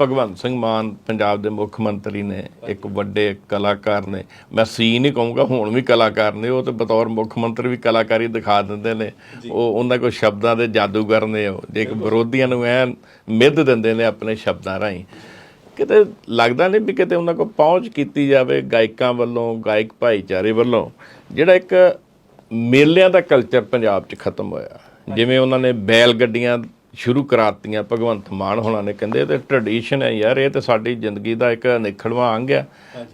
ਭਗਵੰਤ ਸਿੰਘ ਮਾਨ ਪੰਜਾਬ ਦੇ ਮੁੱਖ ਮੰਤਰੀ ਨੇ ਇੱਕ ਵੱਡੇ ਕਲਾਕਾਰ ਨੇ ਮੈਂ ਸੀ ਨਹੀਂ ਕਹੂੰਗਾ ਹੁਣ ਵੀ ਕਲਾਕਾਰ ਨੇ ਉਹ ਤੇ ਬਤੌਰ ਮੁੱਖ ਮੰਤਰੀ ਵੀ ਕਲਾਕਾਰੀ ਦਿਖਾ ਦਿੰਦੇ ਨੇ। ਉਹ ਉਹਨਾਂ ਕੋਲ ਸ਼ਬਦਾਂ ਦੇ ਜਾਦੂਗਰ ਨੇ ਉਹ ਜੇ ਇੱਕ ਵਿਰੋਧੀਆਂ ਨੂੰ ਐ ਮਿੱਧ ਦਿੰਦੇ ਨੇ ਆਪਣੇ ਸ਼ਬਦਾਂ ਰਾਹੀਂ। ਕਿਤੇ ਲੱਗਦਾ ਨਹੀਂ ਵੀ ਕਿਤੇ ਉਹਨਾਂ ਕੋਲ ਪਹੁੰਚ ਕੀਤੀ ਜਾਵੇ ਗਾਇਕਾਂ ਵੱਲੋਂ ਗਾਇਕ ਭਾਈਚਾਰੇ ਵੱਲੋਂ ਜਿਹੜਾ ਇੱਕ ਮੇਲਿਆਂ ਦਾ ਕਲਚਰ ਪੰਜਾਬ 'ਚ ਖਤਮ ਹੋਇਆ। ਜਿਵੇਂ ਉਹਨਾਂ ਨੇ ਬੈਲ ਗੱਡੀਆਂ ਸ਼ੁਰੂ ਕਰਾਤੀਆਂ ਭਗਵੰਤ ਮਾਨ ਹੋਣਾ ਨੇ ਕਹਿੰਦੇ ਇਹ ਤੇ ਟ੍ਰੈਡੀਸ਼ਨ ਹੈ ਯਾਰ ਇਹ ਤੇ ਸਾਡੀ ਜ਼ਿੰਦਗੀ ਦਾ ਇੱਕ ਨਿਖੜਵਾ ਅੰਗ ਆ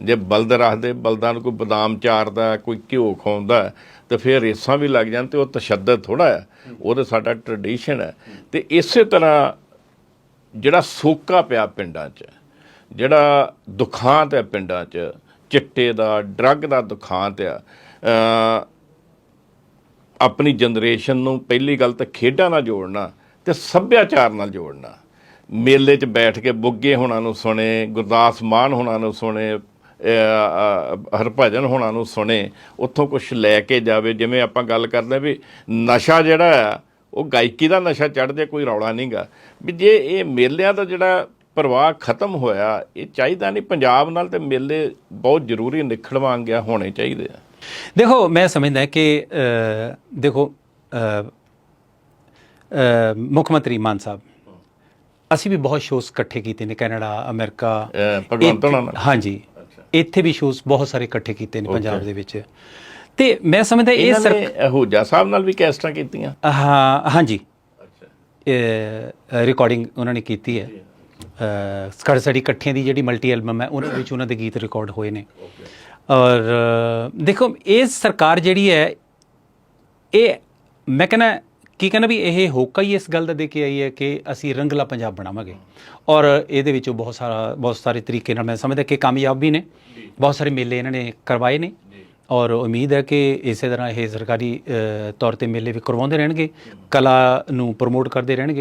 ਜੇ ਬਲਦ ਰੱਖਦੇ ਬਲਦਾਂ ਨੂੰ ਕੋਈ ਬਦਾਮ ਚਾਰਦਾ ਕੋਈ ਘਿਓ ਖਾਉਂਦਾ ਤੇ ਫਿਰ ਰੇਸਾਂ ਵੀ ਲੱਗ ਜਾਣ ਤੇ ਉਹ ਤਸ਼ੱਦਦ ਥੋੜਾ ਹੈ। ਉਹ ਤੇ ਸਾਡਾ ਟ੍ਰੈਡੀਸ਼ਨ ਹੈ। ਤੇ ਇਸੇ ਤਰ੍ਹਾਂ ਜਿਹੜਾ ਸੋਕਾ ਪਿਆ ਪਿੰਡਾਂ 'ਚ ਜਿਹੜਾ ਦੁਖਾਂਤ ਹੈ ਪਿੰਡਾਂ 'ਚ ਚਿੱਟੇ ਦਾ ਡਰੱਗ ਦਾ ਦੁਖਾਂਤ ਆ ਆਪਣੀ ਜਨਰੇਸ਼ਨ ਨੂੰ ਪਹਿਲੀ ਗੱਲ ਤਾਂ ਖੇਡਾਂ ਨਾਲ ਜੋੜਨਾ ਤੇ ਸੱਭਿਆਚਾਰ ਨਾਲ ਜੋੜਨਾ। ਮੇਲੇ 'ਚ ਬੈਠ ਕੇ ਬੁੱਗੇ ਹੋਣਾ ਨੂੰ ਸੁਣੇ, ਗੁਰਦਾਸ ਮਾਨ ਹੋਣਾ ਨੂੰ ਸੁਣੇ ਹਰਭਜਨ ਹੋਣਾ ਨੂੰ ਸੁਣੇ, ਉੱਥੋਂ ਕੁਝ ਲੈ ਕੇ ਜਾਵੇ। ਜਿਵੇਂ ਆਪਾਂ ਗੱਲ ਕਰਦੇ ਵੀ ਨਸ਼ਾ ਜਿਹੜਾ ਆ ਉਹ ਗਾਇਕੀ ਦਾ ਨਸ਼ਾ ਚੜ੍ਹਦੇ ਕੋਈ ਰੌਲਾ ਨਹੀਂਗਾ ਵੀ ਜੇ ਇਹ ਮੇਲਿਆਂ ਦਾ ਜਿਹੜਾ ਪ੍ਰਵਾਹ ਖਤਮ ਹੋਇਆ, ਇਹ ਚਾਹੀਦਾ ਨਹੀਂ ਪੰਜਾਬ ਨਾਲ ਤੇ ਮੇਲੇ ਬਹੁਤ ਜ਼ਰੂਰੀ ਨਿਖੜਵਾਂ ਗਿਆ ਹੋਣੇ ਚਾਹੀਦੇ ਆ। ਦੇਖੋ, ਮੈਂ ਸਮਝਦਾ ਕਿ ਦੇਖੋ ਮੁੱਖ ਮੰਤਰੀ ਮਾਨ ਸਾਹਿਬ ਅਸੀਂ ਵੀ ਬਹੁਤ ਸ਼ੋਜ਼ ਇਕੱਠੇ ਕੀਤੇ ਨੇ ਕੈਨੇਡਾ ਅਮਰੀਕਾ ਭਗਵੰਤ? ਹਾਂਜੀ ਇੱਥੇ ਵੀ ਸ਼ੋਜ਼ ਬਹੁਤ ਸਾਰੇ ਇਕੱਠੇ ਕੀਤੇ ਨੇ ਪੰਜਾਬ ਦੇ ਵਿੱਚ। ਤੇ ਮੈਂ ਸਮਝਦਾ ਇਹ ਸਰ ਹੂਜਾ ਸਾਹਿਬ ਨਾਲ ਵੀ ਕੈਸਟਾਂ ਕੀਤੀਆਂ? ਹਾਂ ਹਾਂਜੀ। ਰਿਕਾਰਡਿੰਗ ਉਹਨਾਂ ਨੇ ਕੀਤੀ ਹੈ। ਸਾਡੀ ਸਾਡੀ ਇਕੱਠਿਆਂ ਦੀ ਜਿਹੜੀ ਮਲਟੀ ਐਲਬਮ ਹੈ ਉਹਨਾਂ ਵਿੱਚ ਉਹਨਾਂ ਦੇ ਗੀਤ ਰਿਕਾਰਡ ਹੋਏ ਨੇ। ਔਰ ਦੇਖੋ ਇਹ ਸਰਕਾਰ ਜਿਹੜੀ ਹੈ ਇਹ ਮੈਂ ਕਹਿੰਦਾ ਕੀ ਕਹਿੰਦਾ ਵੀ ਇਹ ਹੋਕਾ ਹੀ ਇਸ ਗੱਲ ਦਾ ਦੇ ਕੇ ਆਈ ਹੈ ਕਿ ਅਸੀਂ ਰੰਗਲਾ ਪੰਜਾਬ ਬਣਾਵਾਂਗੇ। ਔਰ ਇਹਦੇ ਵਿੱਚੋਂ ਬਹੁਤ ਸਾਰਾ ਬਹੁਤ ਸਾਰੇ ਤਰੀਕੇ ਨਾਲ ਮੈਂ ਸਮਝਦਾ ਕਿ ਕਾਮਯਾਬ ਵੀ ਨੇ ਬਹੁਤ ਸਾਰੇ ਮੇਲੇ ਇਹਨਾਂ ਨੇ ਕਰਵਾਏ ਨੇ। ਔਰ ਉਮੀਦ ਹੈ ਕਿ ਇਸੇ ਤਰ੍ਹਾਂ ਇਹ ਸਰਕਾਰੀ ਤੌਰ ਤੇ ਮੇਲੇ ਵੀ ਕਰਵਾਉਂਦੇ ਰਹਿਣਗੇ ਕਲਾ ਨੂੰ ਪ੍ਰਮੋਟ ਕਰਦੇ ਰਹਿਣਗੇ।